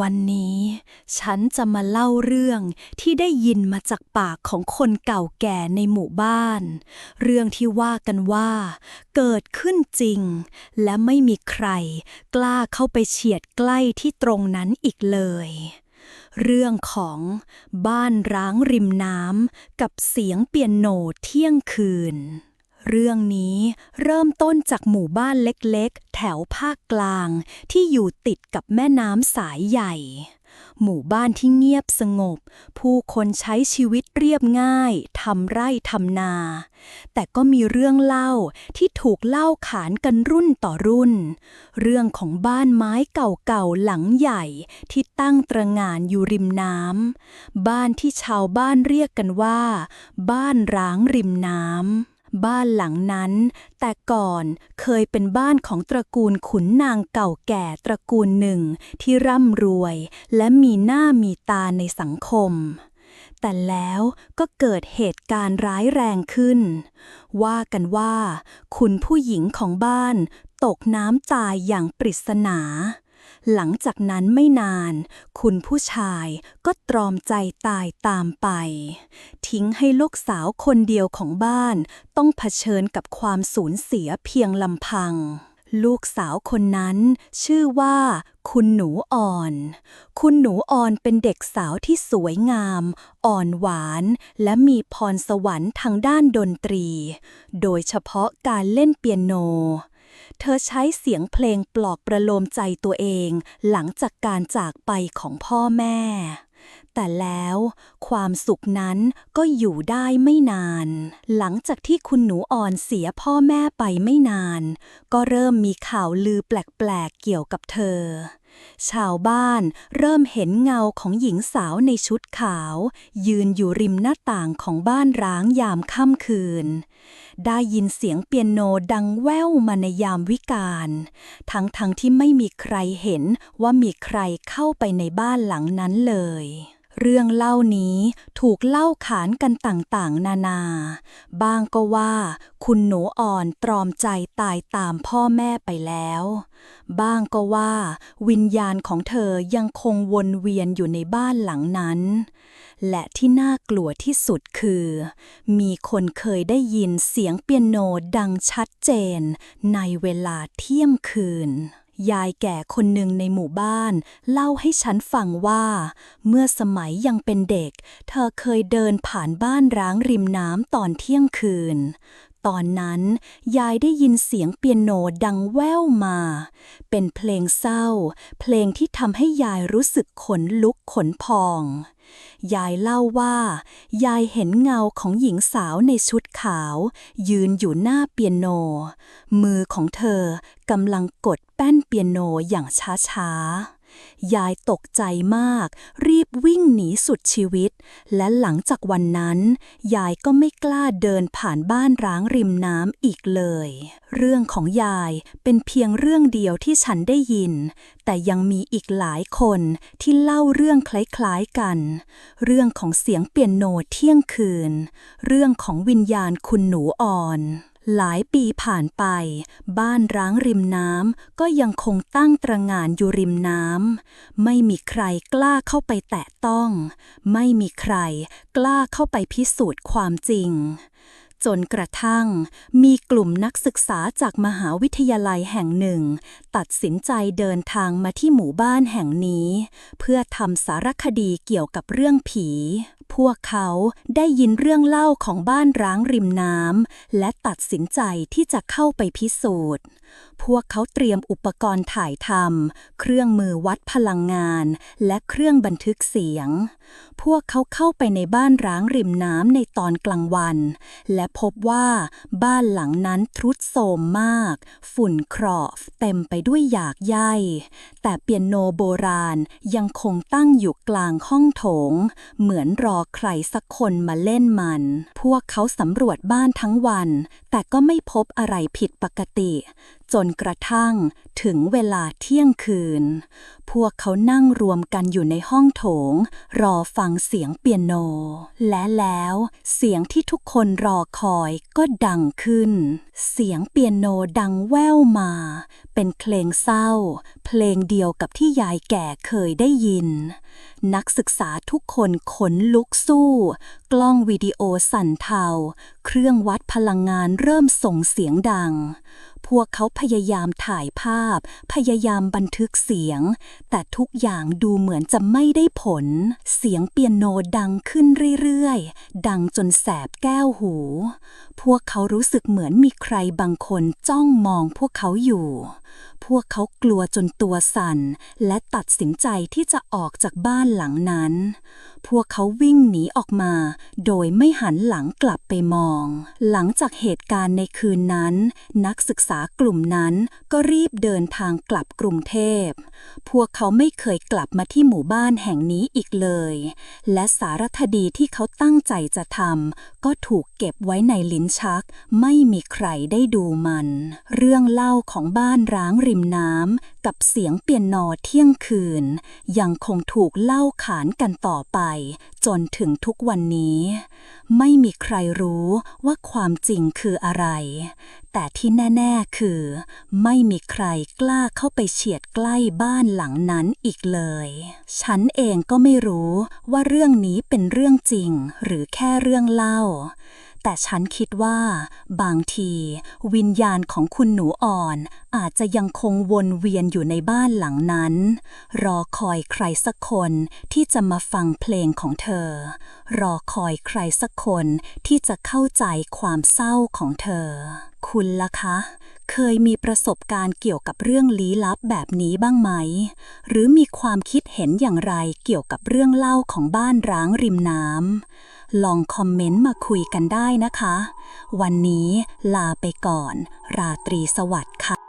วันนี้ ฉันจะมาเล่าเรื่องที่ได้ยินมาจากปากของคนเก่าแก่ในหมู่บ้าน เรื่องที่ว่ากันว่า เกิดขึ้นจริง และไม่มีใคร กล้าเข้าไปเฉียดใกล้ที่ตรงนั้นอีกเลย เรื่องของบ้านร้างริมน้ำกับเสียงเปียโนเที่ยงคืน เรื่องนี้เริ่มต้นจากหมู่บ้านเล็กๆ แถวภาคกลางที่อยู่ติดกับแม่น้ำสายใหญ่ หมู่บ้านที่เงียบสงบ ผู้คนใช้ชีวิตเรียบง่ายทำไร่ทำนา แต่ก็มีเรื่องเล่าที่ถูกเล่าขานกันรุ่นต่อรุ่น เรื่องของบ้านไม้เก่าๆหลังใหญ่ที่ตั้งตระงานอยู่ริมน้ำบ้านที่ชาวบ้านเรียกกันว่า บ้านร้างริมน้ำ บ้านหลังนั้น แต่ก่อนเคยเป็นบ้านของตระกูลขุนนางเก่าแก่ตระกูลหนึ่งที่ร่ำรวย และมีหน้ามีตาในสังคม แต่แล้วก็เกิดเหตุการณ์ร้ายแรงขึ้น ว่ากันว่า คุณผู้หญิงของบ้าน ตกน้ำตายอย่างปริศนา หลังจากนั้นไม่นาน คุณผู้ชายก็ตรอมใจตายตามไป ทิ้งให้ลูกสาวคนเดียวของบ้านต้องเผชิญกับความสูญเสียเพียงลำพัง ลูกสาวคนนั้นชื่อว่าคุณหนูอ่อน คุณหนูอ่อนเป็นเด็กสาวที่สวยงาม อ่อนหวาน และมีพรสวรรค์ทางด้านดนตรี โดยเฉพาะการเล่นเปียโน เธอใช้เสียงเพลงปลอบประโลมใจตัวเองหลังจากการจากไปของพ่อแม่ แต่แล้วความสุขนั้นก็อยู่ได้ไม่นาน หลังจากที่คุณหนูอ่อนเสียพ่อแม่ไปไม่นาน ก็เริ่มมีข่าวลือแปลกๆเกี่ยวกับเธอ ชาวบ้านเริ่มเห็นเงาของหญิงสาวในชุดขาว ยืนอยู่ริมหน้าต่างของบ้านร้างยามค่ำคืน ได้ยินเสียงเปียโนดังแว่วมาในยามวิกาลทั้งๆทที่ไม่มีใครเห็นว่ามีใครเข้าไปในบ้านหลังนั้นเลย เรื่องเล่านี้ถูกเล่าขานกันต่างๆ นานา บ้างก็ว่า คุณหนูอ่อนตรอมใจตายตามพ่อแม่ไปแล้ว บ้างก็ว่า วิญญาณของเธอยังคงวนเวียนอยู่ในบ้านหลังนั้น และที่น่ากลัวที่สุดคือ มีคนเคยได้ยินเสียงเปียโนดังชัดเจนในเวลาเที่ยงคืน ยายแก่คนหนึ่งในหมู่บ้าน เล่าให้ฉันฟังว่า เมื่อสมัยยังเป็นเด็ก เธอเคยเดินผ่านบ้านร้างริมน้ำตอนเที่ยงคืน ตอนนั้นยายได้ยินเสียงเปียโนดังแว่วมา เป็นเพลงเศร้า เพลงที่ทำให้ยายรู้สึกขนลุกขนพอง ยายเล่าว่า ยายเห็นเงาของหญิงสาวในชุดขาว ยืนอยู่หน้าเปียโน มือของเธอกำลังกดแป้นเปียโนอย่างช้าๆ ยายตกใจมาก รีบวิ่งหนีสุดชีวิต และหลังจากวันนั้น ยายก็ไม่กล้าเดินผ่านบ้านร้างริมน้ำอีกเลย เรื่องของยายเป็นเพียงเรื่องเดียวที่ฉันได้ยิน แต่ยังมีอีกหลายคนที่เล่าเรื่องคล้ายๆกัน เรื่องของเสียงเปียโนเที่ยงคืน เรื่องของวิญญาณคุณหนูอ่อน หลายปีผ่านไป บ้านร้างริมน้ำก็ยังคงตั้งตระงานอยู่ริมน้ำไม่มีใครกล้าเข้าไปแตะต้อง ไม่มีใครกล้าเข้าไปพิสูจน์ความจริง จนกระทั่ง มีกลุ่มนักศึกษาจากมหาวิทยาลัยแห่งหนึ่ง ตัดสินใจเดินทางมาที่หมู่บ้านแห่งนี้ เพื่อทำสารคดีเกี่ยวกับเรื่องผี พวกเขาได้ยินเรื่องเล่าของบ้านร้างริมน้ำและตัดสินใจที่จะเข้าไปพิสูจน์ พวกเขาเตรียมอุปกรณ์ถ่ายทำเครื่องมือวัดพลังงาน และเครื่องบันทึกเสียง พวกเขาเข้าไปในบ้านร้างริมน้ำในตอนกลางวัน และพบว่าบ้านหลังนั้นทรุดโทรมมาก ฝุ่นครอบเต็มไปด้วยหยากใยแต่เปียโนโบราณยังคงตั้งอยู่กลางห้องโถง เหมือนรอใครสักคนมาเล่นมัน พวกเขาสำรวจบ้านทั้งวัน แต่ก็ไม่พบอะไรผิดปกติ จนกระทั่งถึงเวลาเที่ยงคืน พวกเขานั่งรวมกันอยู่ในห้องโถง รอฟังเสียงเปียโน และแล้วเสียงที่ทุกคนรอคอยก็ดังขึ้น เสียงเปียโนดังแว่วมา เป็นเพลงเศร้า เพลงเดียวกับที่ยายแก่เคยได้ยิน นักศึกษาทุกคนขนลุกสู้ กล้องวิดีโอสั่นเทา เครื่องวัดพลังงานเริ่มส่งเสียงดัง พวกเขาพยายามถ่ายภาพ พยายามบันทึกเสียง แต่ทุกอย่างดูเหมือนจะไม่ได้ผล เสียงเปียโนดังขึ้นเรื่อยๆ ดังจนแสบแก้วหู พวกเขารู้สึกเหมือนมีใครบางคนจ้องมองพวกเขาอยู่พวกเขากลัวจนตัวสั่น และตัดสินใจที่จะออกจากบ้านหลังนั้นพวกเขาวิ่งหนีออกมา โดยไม่หันหลังกลับไปมอง หลังจากเหตุการณ์ในคืนนั้น นักศึกษากลุ่มนั้นก็รีบเดินทางกลับกรุงเทพ พวกเขาไม่เคยกลับมาที่หมู่บ้านแห่งนี้อีกเลย และสารคดีที่เขาตั้งใจจะทำก็ถูกเก็บไว้ในลิ้นชัก ไม่มีใครได้ดูมัน เรื่องเล่าของบ้านร้างริมน้ำกับเสียงเปียโนเที่ยงคืน ยังคงถูกเล่าขานกันต่อไปจนถึงทุกวันนี้ ไม่มีใครรู้ว่าความจริงคืออะไร แต่ที่แน่ ๆ คือ ไม่มีใครกล้าเข้าไปเฉียดใกล้บ้านหลังนั้นอีกเลย ฉันเองก็ไม่รู้ว่าเรื่องนี้เป็นเรื่องจริงหรือแค่เรื่องเล่า แต่ฉันคิดว่า บางที วิญญาณของคุณหนูอ่อน อาจจะยังคงวนเวียนอยู่ในบ้านหลังนั้น รอคอยใครสักคนที่จะมาฟังเพลงของเธอ รอคอยใครสักคนที่จะเข้าใจความเศร้าของเธอ คุณล่ะคะ เคยมีประสบการณ์เกี่ยวกับเรื่องลี้ลับแบบนี้บ้างไหม หรือมีความคิดเห็นอย่างไรเกี่ยวกับเรื่องเล่าของบ้านร้างริมน้ำลองคอมเมนต์มาคุยกันได้นะคะ วันนี้ลาไปก่อน ราตรีสวัสดิ์ค่ะ